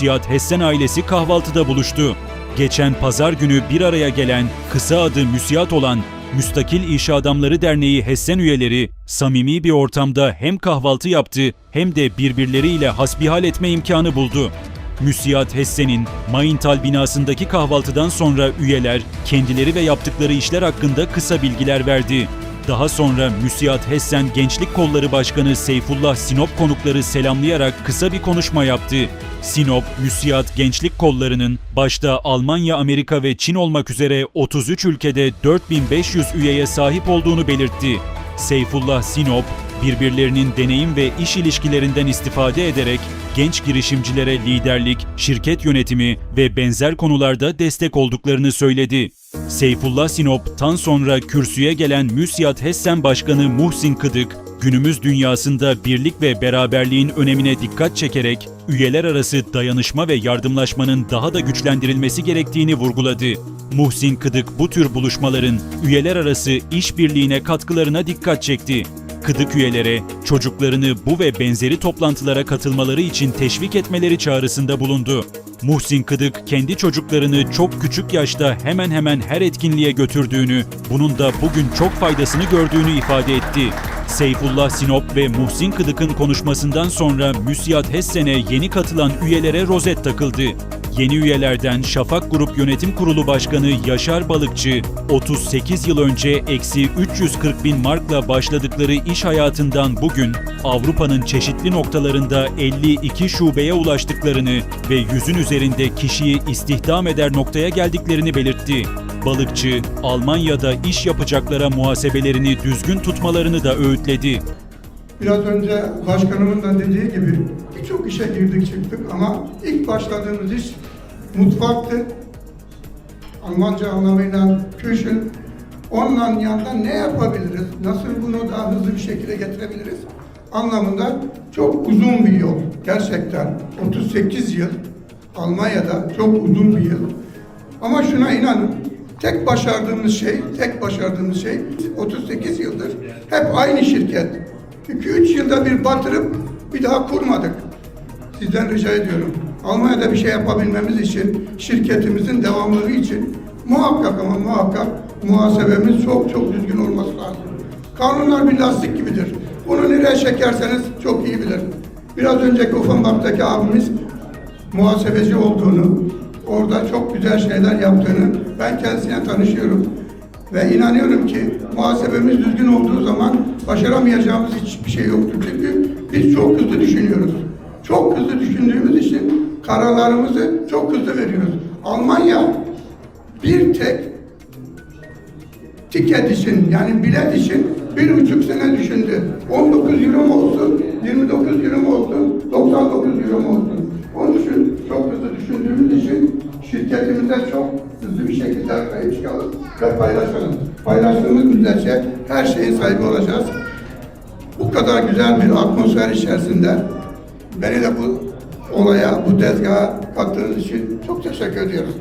Müsiyat Hessen ailesi kahvaltıda buluştu. Geçen pazar günü bir araya gelen, kısa adı Müsiyat olan Müstakil İş Adamları Derneği Hessen üyeleri samimi bir ortamda hem kahvaltı yaptı hem de birbirleriyle hasbihal etme imkanı buldu. Müsiyat Hessen'in Maintal binasındaki kahvaltıdan sonra üyeler kendileri ve yaptıkları işler hakkında kısa bilgiler verdi. Daha sonra Müsiyat Hessen Gençlik Kolları Başkanı Seyfullah Sinop konukları selamlayarak kısa bir konuşma yaptı. Sinop, Müsiyat Gençlik Kolları'nın başta Almanya, Amerika ve Çin olmak üzere 33 ülkede 4500 üyeye sahip olduğunu belirtti. Seyfullah Sinop, birbirlerinin deneyim ve iş ilişkilerinden istifade ederek genç girişimcilere liderlik, şirket yönetimi ve benzer konularda destek olduklarını söyledi. Seyfullah Sinop'tan sonra kürsüye gelen Müsiyat Hessen Başkanı Muhsin Kıdık, günümüz dünyasında birlik ve beraberliğin önemine dikkat çekerek üyeler arası dayanışma ve yardımlaşmanın daha da güçlendirilmesi gerektiğini vurguladı. Muhsin Kıdık bu tür buluşmaların üyeler arası işbirliğine katkılarına dikkat çekti. Kıdık üyelere çocuklarını bu ve benzeri toplantılara katılmaları için teşvik etmeleri çağrısında bulundu. Muhsin Kıdık kendi çocuklarını çok küçük yaşta hemen hemen her etkinliğe götürdüğünü, bunun da bugün çok faydasını gördüğünü ifade etti. Seyfullah Sinop ve Muhsin Kıdık'ın konuşmasından sonra Müsiyat Hessen'e yeni katılan üyelere rozet takıldı. Yeni üyelerden Şafak Grup Yönetim Kurulu Başkanı Yaşar Balıkçı, 38 yıl önce eksi 340 bin markla başladıkları iş hayatından bugün Avrupa'nın çeşitli noktalarında 52 şubeye ulaştıklarını ve yüzün üzerinde kişiyi istihdam eder noktaya geldiklerini belirtti. Balıkçı, Almanya'da iş yapacaklara muhasebelerini düzgün tutmalarını da öğütledi. Biraz önce başkanımın da dediği gibi birçok işe girdik çıktık ama ilk başladığımız iş mutfaktı. Almanca anlamıyla Küchen. Onunla yanında ne yapabiliriz? Nasıl bunu daha hızlı bir şekilde getirebiliriz? Anlamında çok uzun bir yol. Gerçekten 38 yıl Almanya'da çok uzun bir yıl. Ama şuna inanın, tek başardığımız şey, tek başardığımız şey 38 yıldır hep aynı şirket. 2-3 yılda bir batırıp bir daha kurmadık. Sizden rica ediyorum. Almanya'da bir şey yapabilmemiz için, şirketimizin devamlılığı için muhakkak ama muhakkak muhasebemiz çok çok düzgün olması lazım. Kanunlar bir lastik gibidir. Bunu nereye çekerseniz çok iyi bilir. Biraz önceki Offenbach'taki abimiz muhasebeci olduğunu, orada çok güzel şeyler yaptığını ben kendisine tanışıyorum. Ve inanıyorum ki muhasebemiz düzgün olduğu zaman başaramayacağımız hiçbir şey yoktur. Çünkü biz çok hızlı düşünüyoruz. Çok hızlı düşündüğümüz için kararlarımızı çok hızlı veriyoruz. Almanya bir tek tiket için yani bilet için bir buçuk sene düşündü. 19 euro mu olsun, 29 euro mu olsun, 99 euro mu olsun. Onun için çok hızlı düşündüğümüz için şirketimize çok hızlı bir şekilde sahip çıkalım ve paylaşalım. Paylaştığımız müddetçe her şeyin sahibi olacağız. Bu kadar güzel bir atmosfer içerisinde beni de bu olaya, bu tezgaha kattığınız için çok teşekkür ediyorum.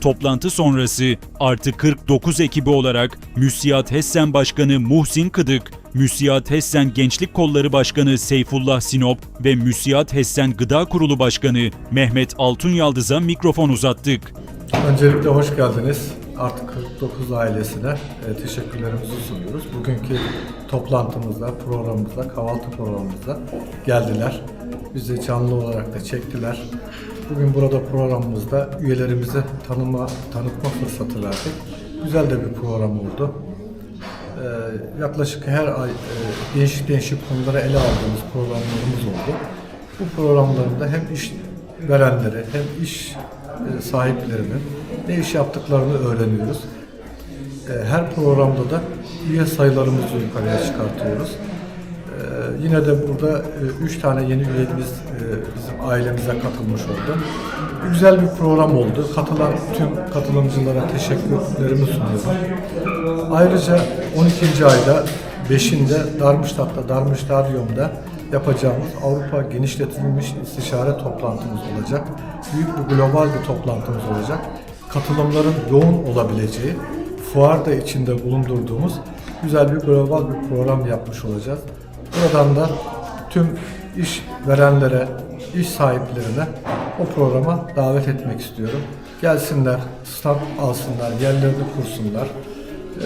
Toplantı sonrası artı 49 ekibi olarak Müsiyat Hessen Başkanı Muhsin Kıdık, Müsiyat Hessen Gençlik Kolları Başkanı Seyfullah Sinop ve Müsiyat Hessen Gıda Kurulu Başkanı Mehmet Altun Yaldız'a mikrofon uzattık. Öncelikle hoş geldiniz. Artık 49 ailesine e, teşekkürlerimizi sunuyoruz. Bugünkü toplantımızda, programımızda, kahvaltı programımızda geldiler. Bizi canlı olarak da çektiler. Bugün burada programımızda üyelerimize tanıma, tanıtma fırsatı verdik. Güzel de bir program oldu. Ee, yaklaşık her ay e, değişik değişik konuları ele aldığımız programlarımız oldu. Bu programlarında hem iş verenleri hem iş e, sahiplerinin ne iş yaptıklarını öğreniyoruz. E, Her programda da üye sayılarımızı yukarıya çıkartıyoruz. E, Yine de burada e, üç tane yeni üyemiz e, bizim ailemize katılmış oldu. Güzel bir program oldu. Katılan tüm katılımcılara teşekkürlerimi sunuyorum. Ayrıca 12. ayda 5'inde Darmstadt'ta, Darmstadium'da yapacağımız Avrupa genişletilmiş istişare toplantımız olacak. Büyük bir global bir toplantımız olacak. Katılımların yoğun olabileceği, fuarda içinde bulundurduğumuz güzel bir global bir program yapmış olacağız. Buradan da tüm iş verenlere, iş sahiplerine o programa davet etmek istiyorum. Gelsinler, stand alsınlar, yerlerini kursunlar. Ee,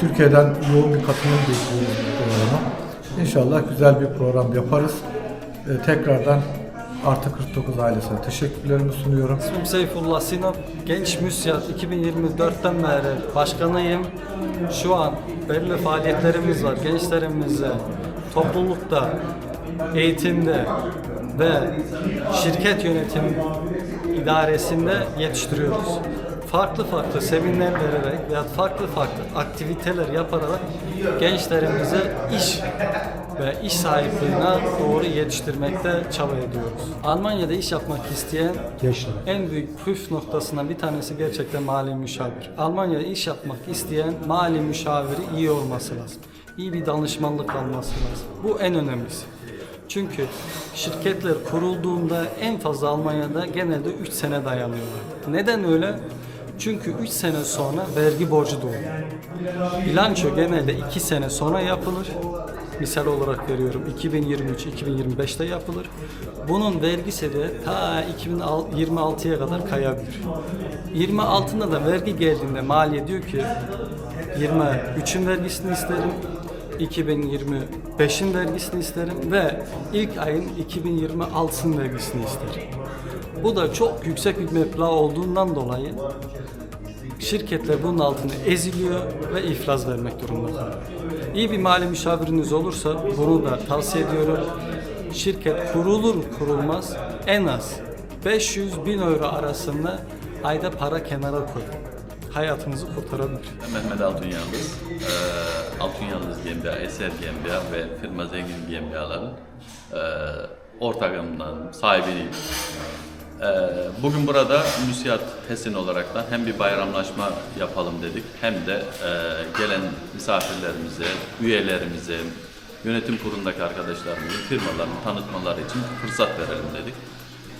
Türkiye'den yoğun bir katılım bekliyoruz bu programa. İnşallah güzel bir program yaparız. Ee, tekrardan Artı 49 ailesine teşekkürlerimi sunuyorum. İsmim Seyfullah Sinop. Genç Müsiyat 2024'ten beri başkanıyım. Şu an belirli faaliyetlerimiz var. Gençlerimize toplulukta, eğitimde ve şirket yönetim idaresinde yetiştiriyoruz. Farklı farklı seminler vererek veya farklı farklı aktiviteler yaparak gençlerimize iş ve iş sahipliğine doğru yetiştirmekte çaba ediyoruz. Almanya'da iş yapmak isteyen en büyük püf noktasından bir tanesi gerçekten mali müşavir. Almanya'da iş yapmak isteyen mali müşaviri iyi olması lazım. İyi bir danışmanlık alması lazım. Bu en önemlisi. Çünkü şirketler kurulduğunda en fazla Almanya'da genelde 3 sene dayanıyorlar. Neden öyle? Çünkü 3 sene sonra vergi borcu doğuyor. Bilanço genelde 2 sene sonra yapılır. Misal olarak veriyorum 2023-2025'te yapılır. Bunun vergisi de ta 2026'ya kadar kayabilir. 26'ında da vergi geldiğinde maliye diyor ki 23'ün vergisini isterim, 2025'in vergisini isterim ve ilk ayın 2026'sının vergisini isterim. Bu da çok yüksek bir meblağ olduğundan dolayı şirketler bunun altında eziliyor ve iflas vermek durumunda kalıyor. İyi bir mali müşaviriniz olursa bunu da tavsiye ediyorum. Şirket kurulur kurulmaz en az 500 bin euro arasında ayda para kenara koyun. Hayatınızı kurtarabilir. Mehmet Altun Yıldız. Ee, Altun Yıldız GmbH, Eser GmbH ve firma Zengin GmbH'ların e, ortaklarından sahibiyim. Ee, bugün burada Müsiyat Hesin olaraktan hem bir bayramlaşma yapalım dedik hem de e, gelen misafirlerimize, üyelerimize, yönetim kurulundaki arkadaşlarımızın firmalarını tanıtmaları için fırsat verelim dedik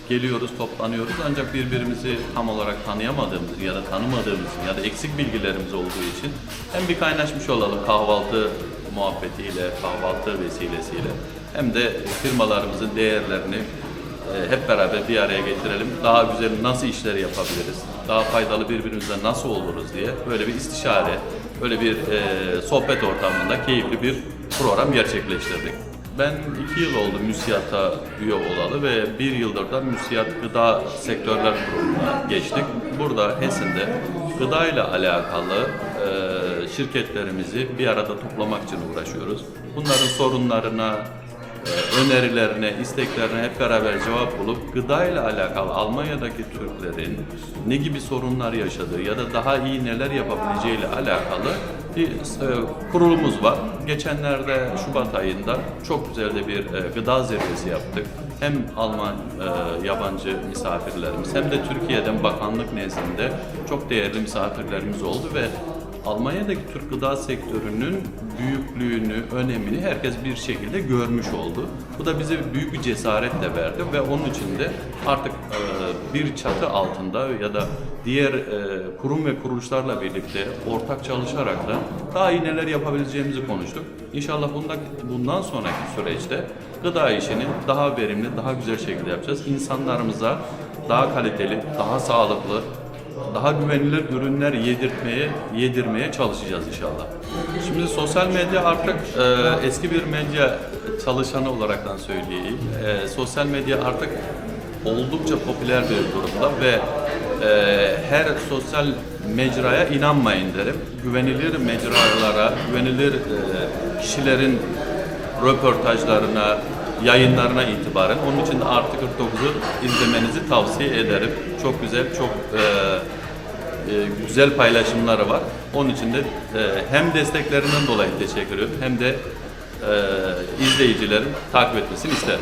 geliyoruz, toplanıyoruz ancak birbirimizi tam olarak tanıyamadığımız ya da tanımadığımız ya da eksik bilgilerimiz olduğu için hem bir kaynaşmış olalım kahvaltı muhabbetiyle, kahvaltı vesilesiyle hem de firmalarımızın değerlerini e, hep beraber bir araya getirelim. Daha güzel nasıl işler yapabiliriz, daha faydalı birbirimize nasıl oluruz diye böyle bir istişare, böyle bir e, sohbet ortamında keyifli bir program gerçekleştirdik. Ben iki yıl oldu MÜSİAD'a üye olalı ve bir yıldır da MÜSİAD Gıda Sektörler Kurulu'na geçtik. Burada HES'inde gıda ile alakalı e, şirketlerimizi bir arada toplamak için uğraşıyoruz. Bunların sorunlarına, e, önerilerine, isteklerine hep beraber cevap bulup gıda ile alakalı Almanya'daki Türklerin ne gibi sorunlar yaşadığı ya da daha iyi neler yapabileceği ile alakalı bir e, kurulumuz var. Geçenlerde Şubat ayında çok güzel de bir e, gıda zirvesi yaptık. Hem Alman e, yabancı misafirlerimiz hem de Türkiye'den bakanlık nezdinde çok değerli misafirlerimiz oldu ve Almanya'daki Türk gıda sektörünün büyüklüğünü, önemini herkes bir şekilde görmüş oldu. Bu da bize büyük bir cesaret de verdi ve onun için de artık e, bir çatı altında ya da diğer e, kurum ve kuruluşlarla birlikte ortak çalışarak da daha iyi neler yapabileceğimizi konuştuk. İnşallah bundan, bundan sonraki süreçte gıda işini daha verimli, daha güzel şekilde yapacağız. İnsanlarımıza daha kaliteli, daha sağlıklı, daha güvenilir ürünler yedirtmeye yedirmeye çalışacağız inşallah. Şimdi sosyal medya artık e, eski bir medya çalışanı olaraktan söyleyeyim. E, sosyal medya artık oldukça popüler bir durumda ve e, her sosyal mecraya inanmayın derim. Güvenilir mecralara, güvenilir e, kişilerin röportajlarına, yayınlarına itibaren. Onun için de Artı 49'u izlemenizi tavsiye ederim. Çok güzel, çok e, e, güzel paylaşımları var. Onun için de e, hem desteklerinden dolayı teşekkür ediyorum hem de e, izleyicilerin takip etmesini isterim.